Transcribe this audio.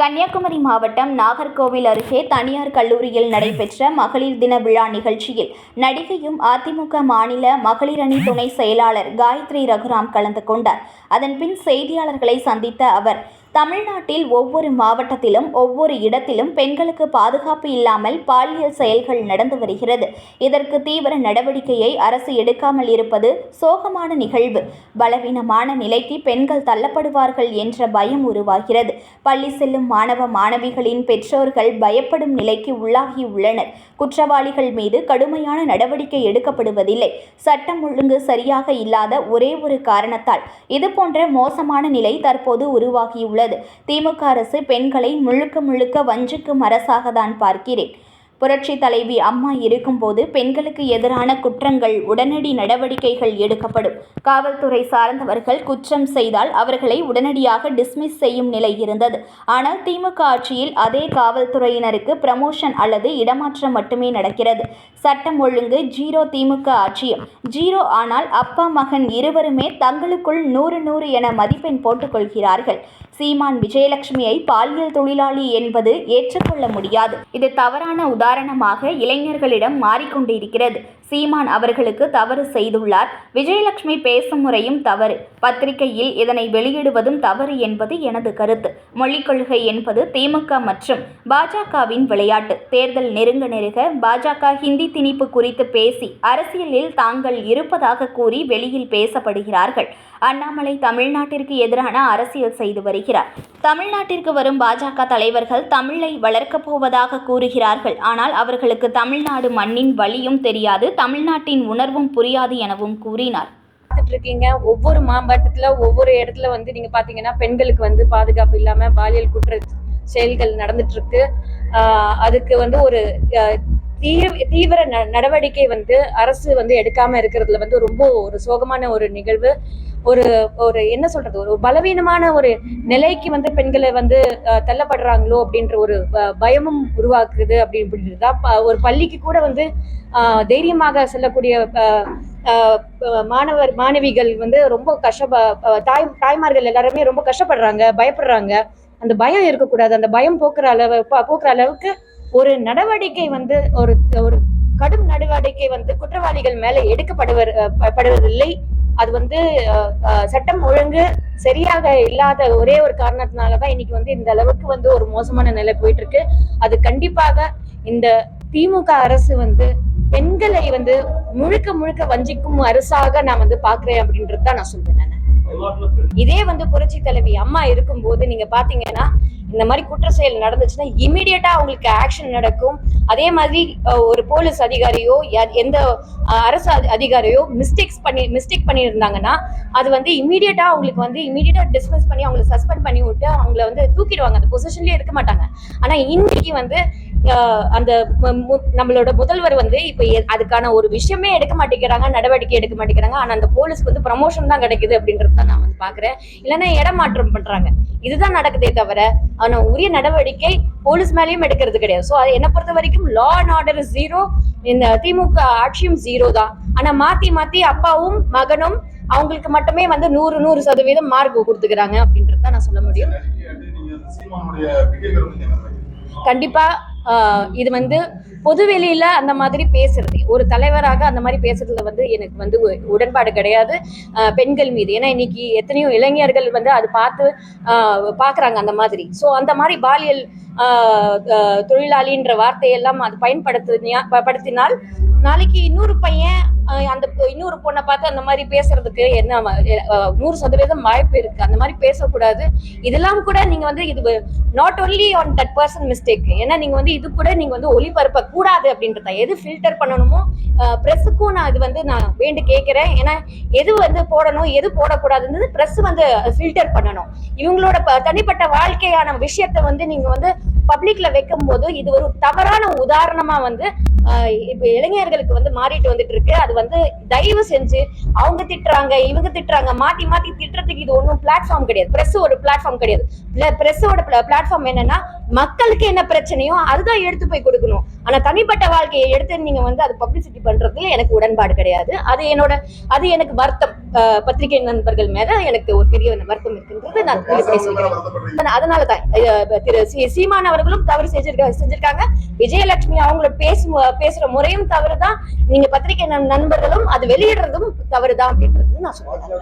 கன்னியாகுமரி மாவட்டம் நாகர்கோவில் அருகே தனியார் கல்லூரியில் நடைபெற்ற மகளிர் தின விழா நிகழ்ச்சியில் நடிகையும் அதிமுக மாநில மகளிர் அணி துணை செயலாளர் காயத்ரி ரகுராம் கலந்து கொண்டார். அதன்பின் செய்தியாளர்களை சந்தித்த அவர் தமிழ்நாட்டில் ஒவ்வொரு மாவட்டத்திலும் ஒவ்வொரு இடத்திலும் பெண்களுக்கு பாதுகாப்பு இல்லாமல் பாலியல் செயல்கள் நடந்து வருகிறது. இதற்கு தீவிர நடவடிக்கையை அரசு எடுக்காமல் இருப்பது சோகமான நிகழ்வு. பலவீனமான நிலைக்கு பெண்கள் தள்ளப்படுவார்கள் என்ற பயம் உருவாகிறது. பள்ளி செல்லும் மாணவ மாணவிகளின் பெற்றோர்கள் பயப்படும் நிலைக்கு உள்ளாகியுள்ளனர் குற்றவாளிகள் மீது கடுமையான நடவடிக்கை எடுக்கப்படுவதில்லை. சட்டம் ஒழுங்கு சரியாக இல்லாத ஒரே ஒரு காரணத்தால். இதுபோன்ற மோசமான நிலை தற்போது உருவாகியுள்ளது. திமுக அரசு பெண்களை முழுக்க முழுக்க வஞ்சிக்கும் அரசாக தான் பார்க்கிறேன். புரட்சி தலைவி அம்மா இருக்கும்போது பெண்களுக்கு எதிரான குற்றங்கள் உடனடி நடவடிக்கைகள் எடுக்கப்படும். காவல்துறை சார்ந்தவர்கள் குற்றம் செய்தால் அவர்களை உடனடியாக டிஸ்மிஸ் செய்யும் நிலை இருந்தது. ஆனால் திமுக ஆட்சியில் அதே காவல்துறையினருக்கு ப்ரமோஷன் அல்லது இடமாற்றம் மட்டுமே நடக்கிறது. சட்டம் ஒழுங்கு ஜீரோ திமுக ஆட்சியும் ஜீரோ ஆனால் அப்பா மகன் இருவருமே தங்களுக்குள் நூறு நூறு என மதிப்பெண் போட்டுக்கொள்கிறார்கள் சீமான் விஜயலட்சுமியை பாலியல் தொழிலாளி என்பது ஏற்றுக்கொள்ள முடியாது. இது தவறான உதாரணமாக இளைஞர்களிடம் மாறிக்கொண்டிருக்கிறது. சீமான் அவர்களுக்கு தவறு செய்துள்ளார். விஜயலட்சுமி பேசும் முறையும் தவறு. பத்திரிகையில் இதனை வெளியிடுவதும் தவறு என்பது எனது கருத்து. மொழிக் கொள்கை என்பது திமுக மற்றும் பாஜகவின் விளையாட்டு. தேர்தல் நெருங்க நெருங்க பாஜக ஹிந்தி திணிப்பு குறித்து பேசி அரசியலில் தாங்கள் இருப்பதாக கூறி வெளியில் பேசப்படுகிறார்கள். அண்ணாமலை தமிழ்நாட்டிற்கு எதிரான அரசியல் செய்து வருகிறார். தமிழ்நாட்டிற்கு வரும் பாஜக தலைவர்கள் தமிழை வளர்க்கப் போவதாக கூறுகிறார்கள். ஆனால் அவர்களுக்கு தமிழ்நாடு மண்ணின் வழியும் தெரியாது தமிழ்நாட்டின் உணர்வும் புரியாது எனவும் கூறினார். பார்த்துட்டு இருக்கீங்க ஒவ்வொரு மாவட்டத்துல ஒவ்வொரு இடத்துல வந்து நீங்க பாத்தீங்கன்னா பெண்களுக்கு வந்து பாதுகாப்பு இல்லாம பாலியல் குற்ற செயல்கள் நடந்துட்டு இருக்கு அதுக்கு வந்து ஒரு தீவிர தீவிர ந- நடவடிக்கை வந்து அரசு வந்து எடுக்காம இருக்கிறதுல வந்து ரொம்ப ஒரு சோகமான ஒரு நிகழ்வு. ஒரு ஒரு என்ன சொல்றது? ஒரு பலவீனமான ஒரு நிலைக்கு வந்து பெண்களை வந்து தள்ளப்படுறாங்களோ அப்படின்ற ஒரு பயமும் உருவாக்குது அப்படின்னு அப்படின்றது தான். ஒரு பள்ளிக்கு கூட வந்து ஆஹ் தைரியமாக செல்லக்கூடிய மாணவர் மாணவிகள் வந்து ரொம்ப கஷ்டப்ப தாய் தாய்மார்கள் எல்லாருமே ரொம்ப கஷ்டப்படுறாங்க பயப்படுறாங்க. அந்த பயம் இருக்கக்கூடாது. அந்த பயம் போக்குற அளவு போக்குற அளவுக்கு ஒரு நடவடிக்கை வந்து ஒரு ஒரு கடும் நடவடிக்கை வந்து குற்றவாளிகள் மேல எடுக்கப்படுவர் படுவதில்லை. அது வந்து சட்டம் ஒழுங்கு சரியாக இல்லாத ஒரே ஒரு காரணத்தினாலதான் இன்னைக்கு வந்து இந்த அளவுக்கு வந்து ஒரு மோசமான நிலை போயிட்டு இருக்கு அது கண்டிப்பாக இந்த திமுக அரசு வந்து பெண்களை வந்து முழுக்க முழுக்க வஞ்சிக்கும் அரசாக நான் வந்து பாக்குறேன் அப்படின்றது தான் நான் சொல்றேன் இதே வந்து புரட்சி தலைவி அம்மா இருக்கும்போது நீங்க பாத்தீங்கன்னா இந்த மாதிரி குற்ற செயல் நடந்துச்சுன்னா இமீடியட்டா அவங்களுக்கு ஆக்ஷன் நடக்கும். அதே மாதிரி ஒரு போலீஸ் அதிகாரியோ எந்த அரசு அதி- அதிகாரியோ மிஸ்டேக்ஸ் பண்ணி மிஸ்டேக் பண்ணியிருந்தாங்கன்னா அது வந்து இமீடியட்டா அவங்களுக்கு வந்து இமீடியட்டா டிஸ்மிஸ் பண்ணி அவங்களை சஸ்பெண்ட் பண்ணி விட்டு அவங்கள வந்து தூக்கிடுவாங்க. அந்த பொசிஷன்லயே இருக்க மாட்டாங்க. ஆனா இன்னைக்கு வந்து அந்த நம்மளோட முதல்வர் வந்து இப்ப அதுக்கான ஒரு விஷயமே எடுக்க மாட்டேங்கிறாங்க நடவடிக்கை எடுக்க மாட்டேங்கிறாங்க. ஆனா அந்த போலீஸ்க்கு வந்து ப்ரமோஷன் தான் கிடைக்குது அப்படின்றது நான் வந்து பாக்குறேன். இல்லைன்னா இடமாற்றம் பண்றாங்க. இதுதான் நடக்குதே தவிர ஆனா உரிய நடவடிக்கை போலீஸ் மேலேயும் எடுக்கிறது கிடையாது. ஸோ அது என்ன பொறுத்த வரைக்கும் லா அண்ட் ஆர்டர் ஜீரோ இந்த திமுக ஆட்சியும் ஜீரோ தான். ஆனா மாத்தி மாத்தி அப்பாவும் மகனும் அவங்களுக்கு மட்டுமே வந்து நூறு நூறு சதவீதம் மார்க் கொடுத்துக்கிறாங்க அப்படின்றது நான் சொல்ல முடியும்? கண்டிப்பா இது வந்து பொதுவெளியில அந்த மாதிரி பேசுறது. ஒரு தலைவராக அந்த மாதிரி பேசுறதுல வந்து எனக்கு வந்து உடன்பாடு கிடையாது. பெண்கள் மீது. ஏன்னா இன்னைக்கு எத்தனையோ இளைஞர்கள் வந்து அது பார்த்து பார்க்குறாங்க அந்த மாதிரி. ஸோ அந்த மாதிரி பாலியல் தொழிலாளின்ற வார்த்தையெல்லாம் அது பயன்படுத்தினா படுத்தினால் நாளைக்கு இன்னொரு பையன் அந்த பொ- இன்னொரு பொண்ணை பார்த்து அந்த மாதிரி பேசுறதுக்கு என்ன நூறு சதவீதம் வாய்ப்பு இருக்கு. அந்த மாதிரி பேசக்கூடாது. இதெல்லாம் கூட நீங்க வந்து இது not only on that person mistake ஏன்னா நீங்க வந்து இது கூட நீங்க வந்து ஒளிபரப்ப கூடாது அப்படின்றத எது ஃபில்டர் பண்ணணுமோ ப்ரெஸ்ஸுக்கும் நான் இது வந்து நான் வேண்டு கேட்கிறேன். ஏன்னா எது வந்து போடணும் எது போடக்கூடாதுன்றது ப்ரெஸ் வந்து ஃபில்டர் பண்ணணும். இவங்களோட ப- தனிப்பட்ட வாழ்க்கையான விஷயத்த வந்து நீங்க வந்து பப்ளிக்ல வைக்கும் போது இது ஒரு தவறான உதாரணமா வந்து இப்ப இளைஞர்களுக்கு வந்து மாறிட்டு வந்துட்டு இருக்கு அது வந்து தயவு செஞ்சு அவங்க திட்டுறாங்க இவங்க திட்டுறாங்க மாத்தி மாத்தி திட்டுறதுக்கு இது ஒன்றும் பிளாட்ஃபார்ம் கிடையாது. பிரஸ் ஒரு பிளாட்ஃபார்ம் கிடையாது. பிரஸ்ஸோட பிளாட்ஃபார்ம் என்னன்னா மக்களுக்கு என்ன பிரச்சனையோ அதுதான் எடுத்து போய் கொடுக்கணும். ஆனா தனிப்பட்ட வாழ்க்கையை எடுத்து நீங்க வந்து அது பப்ளிசிட்டி பண்றதுல எனக்கு உடன்பாடு கிடையாது. அது என்னோட அது எனக்கு வருத்தம். பத்திரிகை நண்பர்கள் மேல எனக்கு ஒரு பெரிய வருத்தம் இருக்கின்றது நான் சொல்கிறேன் அதனால- அஹ் திரு சீமான் அவர்களும் தவறு செஞ்சிருக்க செஞ்சிருக்காங்க. விஜயலட்சுமி அவங்கள பேசும் பேசுற முறையும் தவறுதான். நீங்க பத்திரிகை நண்- நண்பர்களும் அது வெளியிடுறதும் தவறுதான் அப்படின்றது நான் சொல்றேன்.